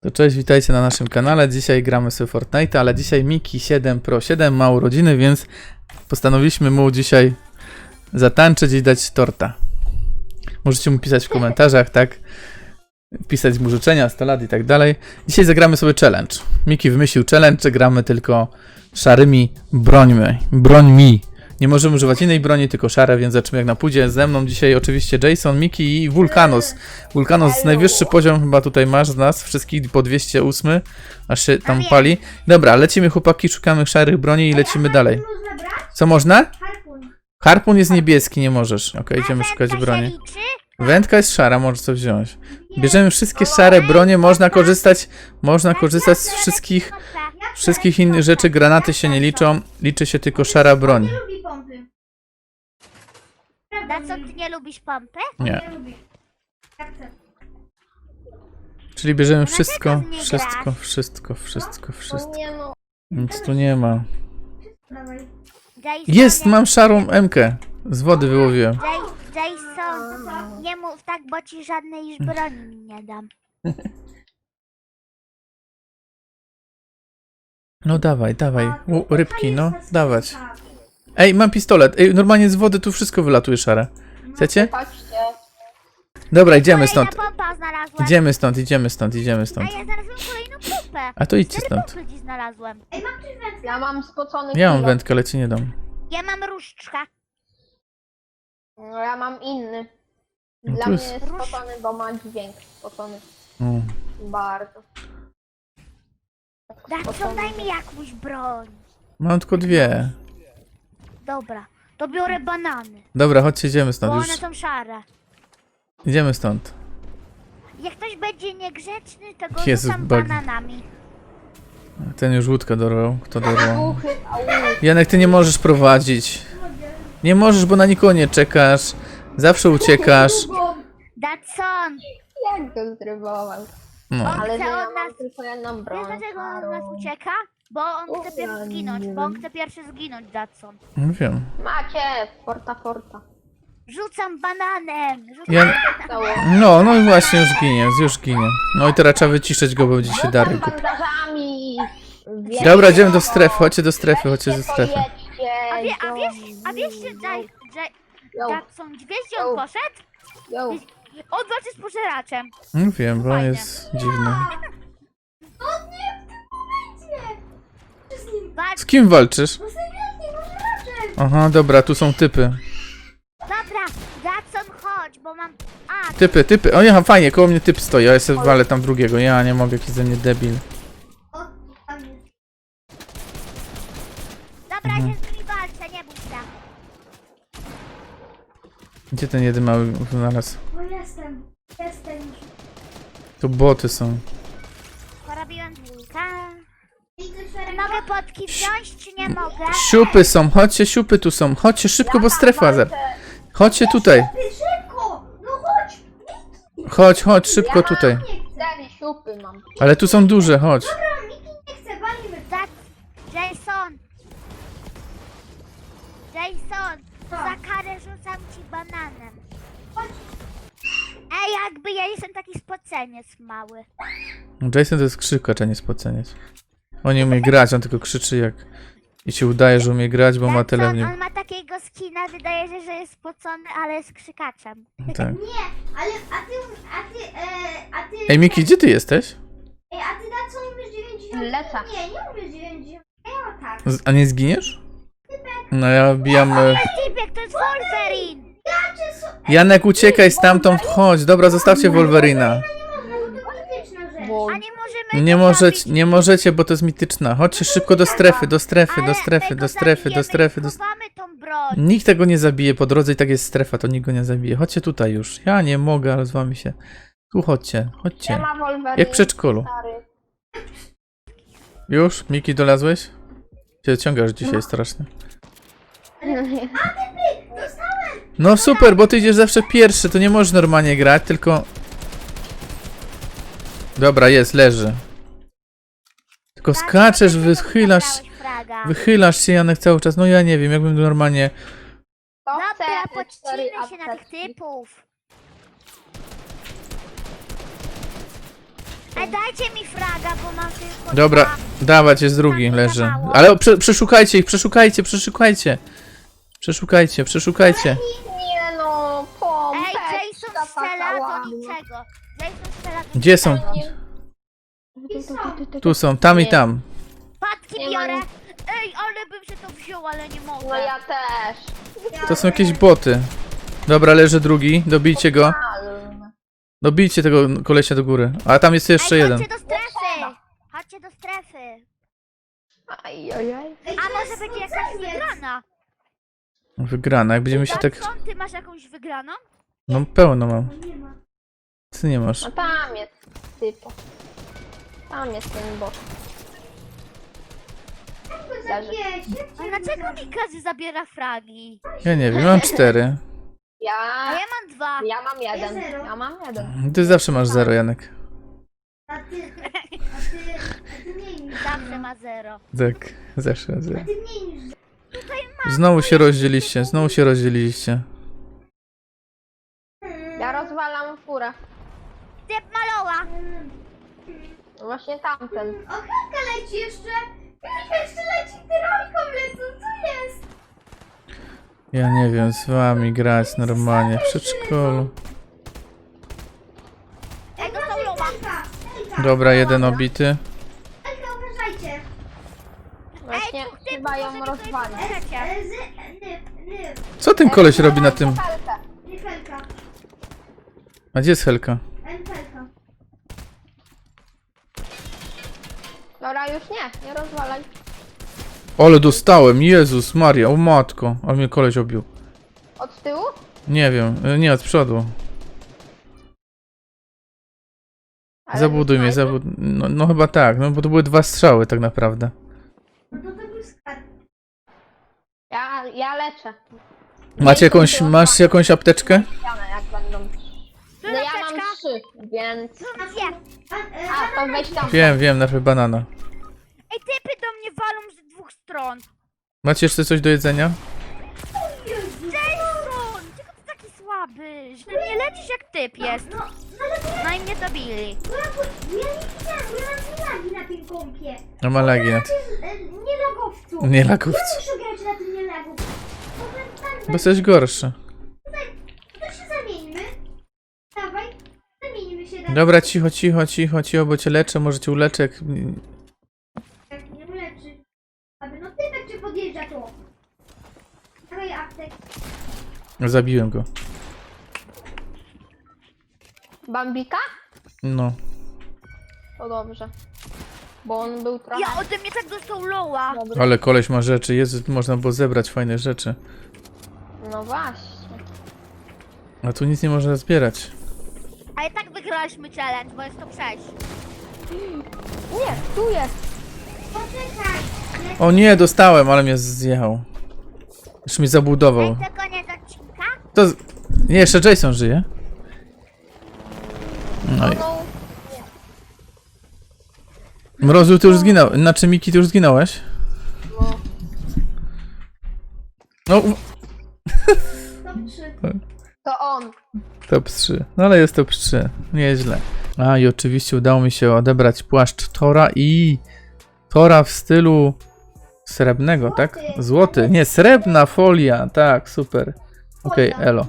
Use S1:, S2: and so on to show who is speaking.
S1: To cześć, witajcie na naszym kanale. Dzisiaj gramy sobie Fortnite, ale dzisiaj Miki 7 Pro 7 ma urodziny, więc postanowiliśmy mu dzisiaj zatańczyć i dać torta. Możecie mu pisać w komentarzach, tak? Pisać mu życzenia, 100 lat i tak dalej. Dzisiaj zagramy sobie challenge. Miki wymyślił challenge, że gramy tylko szarymi brońmi. Brońmi. Nie możemy używać innej broni, tylko szare, więc zobaczymy jak na pójdzie. Ze mną dzisiaj oczywiście Jason, Miki i Vulkanos. Vulkanos najwyższy poziom chyba tutaj masz z nas, wszystkich po 208, aż się tam pali. Dobra, lecimy chłopaki, szukamy szarych broni i lecimy dalej. Co można?
S2: Harpun.
S1: Harpun jest niebieski, nie możesz. Okej, idziemy szukać broni. Wędka jest szara, możesz co wziąć. Bierzemy wszystkie szare bronie, można korzystać, można korzystać z wszystkich, wszystkich innych rzeczy, granaty się nie liczą, liczy się tylko szara broń.
S3: Na co ty nie lubisz pompy?
S1: Nie. Czyli bierzemy wszystko,
S3: Dlaczego nie
S1: wszystko,
S3: grasz?
S1: wszystko, wszystko, wszystko.
S4: No,
S1: Nic tu nie ma.
S3: Jason,
S1: Jest, mam szarą Mkę. Z wody wyłowiłem.
S3: Jay- Jason, nie mów tak, bo ci żadnej już broni nie dam.
S1: No dawaj, dawaj. U, rybki, no, dawać. Ej, mam pistolet. Ej, normalnie z wody tu wszystko wylatuje szare. Chcecie?
S4: chodźcie.
S1: Dobra, idziemy
S3: Kolejna
S1: stąd.
S3: pompa znalazłem.
S1: Idziemy stąd, idziemy stąd, idziemy
S3: A
S1: stąd.
S3: ja znalazłem kolejną pompę.
S1: A to idźcie
S3: Cztery
S1: stąd.
S3: pompy ci znalazłem.
S2: Ej, mam coś wędkę.
S4: Ja mam spocony
S1: Ja mam
S4: kilo.
S1: wędkę, ale ci nie dam.
S3: Ja mam różdżka.
S4: No ja mam inny.
S1: No
S4: Dla mnie
S1: jest-
S4: jest spocony, bo ma dźwięk spocony. Bardzo.
S3: Daj mi jakąś broń.
S1: Mam tylko dwie.
S3: Dobra, to biorę banany,
S1: Dobra, chodźcie, idziemy
S3: bo
S1: stąd
S3: one
S1: już.
S3: są szare.
S1: Idziemy stąd.
S3: Jak ktoś będzie niegrzeczny, to go
S1: Jezus,
S3: rzucam
S1: bagi.
S3: bananami.
S1: Ten już łódkę dorwał. Kto dorwał? Janek, ty nie możesz prowadzić. Nie możesz, bo na nikogo nie czekasz. Zawsze uciekasz.
S3: Dawson,
S4: Jak go zrywował.
S1: No.
S4: Ale
S3: chce
S4: ja
S3: od
S4: mam
S3: nas-
S4: tylko jedną
S3: wiesz
S4: broń.
S3: dlaczego on od nas ucieka? Bo on chce pierwszy zginąć, bo on chce pierwszy zginąć, Dawson.
S1: No wiem.
S4: Macie, forta, forta.
S3: Rzucam bananem! Rzucam
S1: Ja...
S4: Cało.
S1: No, no i właśnie już ginie, już ginie. No i teraz trzeba wyciszyć go, bo będzie się kupił.
S4: bandażami. Wiecie,
S1: Dobra, idziemy do
S4: no.
S1: strefy, chodźcie do strefy, chodźcie do strefy.
S4: pojedźcie
S3: A, wie, a
S4: do
S3: wiesz, a wiesz, że
S4: Yo,
S3: Dawson, wiesz gdzie on
S4: Yo.
S3: poszedł?
S4: yo.
S3: On walczy z pożeraczem.
S1: No wiem, bo on jest dziwny.
S2: Z
S1: kim walczysz?
S2: No seriously, może raczej.
S1: Aha, dobra, tu są typy.
S3: dobra, Dawson, chodź, bo mam... A,
S1: Typy, typy. O ja, fajnie, koło mnie typ stoi, a ja sobie walę tam drugiego. Ja nie mogę, jakiś ze mnie debil.
S2: O, tam jest.
S3: dobra,
S1: Mhm.
S3: ja z nimi walczę, nie bój się.
S1: Gdzie ten jeden mały znalazł?
S2: No jestem. Jestem już.
S1: Tu boty są.
S3: Porobiłem dwójkę. Mogę potki wziąć, czy nie mogę?
S1: Siupy są, chodźcie, siupy tu są. Chodźcie szybko, bo strefa za... Chodźcie tutaj.
S2: Szybko! No chodź!
S1: Chodź, chodź, szybko tutaj.
S2: Nie chcę.
S4: Cztery siupy mam.
S1: Ale tu są duże, chodź.
S2: Dobra, Miki nie chce, walimy.
S3: Za... Jason! Jason! Za karę rzucam ci bananem.
S2: Chodź.
S3: Ej, jakby ja jestem taki spoceniec mały.
S1: Jason to jest krzykacz, a nie spoceniec. On nie umie grać, on tylko krzyczy jak... I się udaje, że umie grać, bo ma tyle w
S3: Jason,
S1: nim.
S3: on ma takiego skina, wydaje się, że jest spocony, ale jest krzykaczem.
S1: Tak.
S2: Nie, ale a ty, a ty, e, a ty...
S1: Ej, Miki, gdzie ty jesteś?
S2: Ej, a ty na co umiesz 90?
S4: Lecę.
S2: Nie, nie umiesz 90. Ja tak.
S1: Z- A nie zginiesz? No ja bijam... e,
S3: Typiek, to jest Wolverine!
S2: Ja cię su...
S1: Janek, uciekaj stamtąd, chodź. Dobra, zostawcie Wolverina.
S3: Możemy
S1: Nie możecie, nie możecie, bo to jest mityczna. Chodźcie szybko do strefy, do strefy, do strefy, do strefy, do strefy, do strefy.
S3: Schowamy tą broń.
S1: Nikt tego nie zabije po drodze i tak jest strefa, to nikt go nie zabije. Chodźcie tutaj już. Ja nie mogę, ale z wami się. Tu chodźcie, chodźcie.
S4: Wolverine.
S1: Jak w przedszkolu.
S4: Stary.
S1: Już? Miki, dolazłeś? Cię ciągasz dzisiaj strasznie. No super, bo ty idziesz zawsze pierwszy, to nie możesz normalnie grać, tylko... Dobra, jest, leży. Tylko
S3: Tak,
S1: skaczesz,
S3: dlaczego
S1: wychylasz, wychylasz się Janek cały czas. No ja nie wiem, jakbym normalnie...
S3: Dobra, poczcimy się na tych typów. Ej, dajcie mi fraga, bo mam tylko
S1: Dobra,
S3: dwa.
S1: dawać jest drugi, leży. Ale prze, przeszukajcie ich, przeszukajcie, przeszukajcie. Przeszukajcie, przeszukajcie.
S4: Nie no,
S3: Ej,
S4: pompeczka
S3: Jason strzela do niczego.
S1: Gdzie są? Tu są, tam i tam.
S3: Patki
S4: Nie
S3: biorę. Ej, ale bym się to wziął, ale nie mogę.
S4: No ja też.
S1: To są jakieś boty. Dobra, leży drugi, dobijcie go. Dobijcie tego kolesia do góry. A tam jest jeszcze
S3: Ej,
S1: jeden.
S3: chodźcie do strefy. Chodźcie do strefy.
S4: Aj, aj, aj.
S2: Ej,
S3: A może będzie jakaś wygrana?
S1: Wygrana, jak będziemy się tak...
S3: Ty masz jakąś wygraną?
S1: No pełno mam. Ty nie masz.
S4: No tam jest typo. Tam jest ten bot.
S2: Zabijesz,
S3: A dlaczego mi każdy zabiera fragi?
S1: Ja nie wiem, mam cztery.
S4: Ja...
S3: A ja mam dwa.
S4: Ja mam jeden.
S2: zero.
S4: Ja mam jeden.
S1: Ty zawsze masz zero, Janek.
S2: A ty, a ty, a ty mniej niż
S3: Zawsze ma zero.
S1: Tak, zawsze zero.
S2: A ty mniej niż
S1: Znowu się rozdzieliście, znowu się rozdzieliliście.
S4: Ja rozwalam furę.
S3: Typ maloła.
S4: No Właśnie tamten.
S2: O, Helka leci jeszcze! Helka jeszcze leci, tyrolką lecą, co jest?
S1: Ja nie wiem, z wami grać normalnie w przedszkolu.
S2: Helka,
S1: Dobra, jeden obity.
S2: Helka, uważajcie!
S4: Właśnie
S3: Ej, ty,
S4: chyba ją rozwali.
S2: E, z,
S1: Co ten koleś robi na tym?
S4: Helkę.
S2: nie Helka,
S1: A gdzie jest Helka.
S4: Dobra, już nie. Nie rozwalaj.
S1: Ale dostałem, Jezus Maria, o matko. Ale mnie koleś obił.
S4: Od tyłu?
S1: Nie wiem, y, nie, od przodu.
S4: Ale
S1: Zabuduj mnie,
S4: snajper?
S1: zabud... No, no chyba tak, no bo to były dwa strzały tak naprawdę.
S2: No to to był skarb.
S4: Ja, ja leczę.
S1: Macie jakąś, masz jakąś apteczkę?
S4: Ścianę, jak będą. No ja mam trzy, więc...
S3: Dwie.
S2: A, e,
S4: A, to weź tam.
S1: Wiem, wiem, najpierw banana. Macie jeszcze coś do jedzenia?
S3: Jason! Tylko ty taki słaby. Źle mnie lecisz jak typ jest.
S2: no, no ale to ja,
S3: No i mnie zabili.
S2: bo ja, bo ja nie widziałam, bo ja mam nie lagi na tym kompie.
S1: No ma lagi na
S2: e, nie lagowcu.
S1: Nie lagowcu.
S2: Ja muszę grać na tym nie lagu. Bo ten-
S1: Bo jesteś gorszy.
S2: To się zamieńmy. Dawaj, zamienimy się. tak.
S1: Dobra, cicho, cicho, cicho, cicho, bo cię leczę, może cię uleczę. jak-
S2: Tak, nie uleczy. Aby no typek cię podjeżdża tu. Dawaj aptek.
S1: Zabiłem go.
S4: Bambika?
S1: No.
S4: To dobrze. Bo on był trochę...
S3: Ja ode mnie tak dostał loła.
S4: Dobry.
S1: Ale koleś ma rzeczy, Jezu, można było zebrać fajne rzeczy.
S4: No właśnie.
S1: A tu nic nie można zbierać.
S3: A i tak wygraliśmy challenge, bo jest to przejść.
S4: Nie, tu jest.
S2: Poczekaj.
S1: O nie, dostałem, ale mnie zjechał. Już mi zabudował.
S3: to koniec odcinka?
S1: To... z- Nie, jeszcze Jason żyje. No i...
S4: No,
S1: Mrozu, ty już zginął. Znaczy, Miki, ty już zginąłeś?
S4: no.
S1: No, u-
S2: top 3.
S4: To on.
S1: top 3. No ale jest top 3. Nieźle. A i oczywiście udało mi się odebrać płaszcz Tora i... Tora w stylu... Srebrnego, tak? Złoty. Nie, srebrna folia. Tak, super. Okej, elo.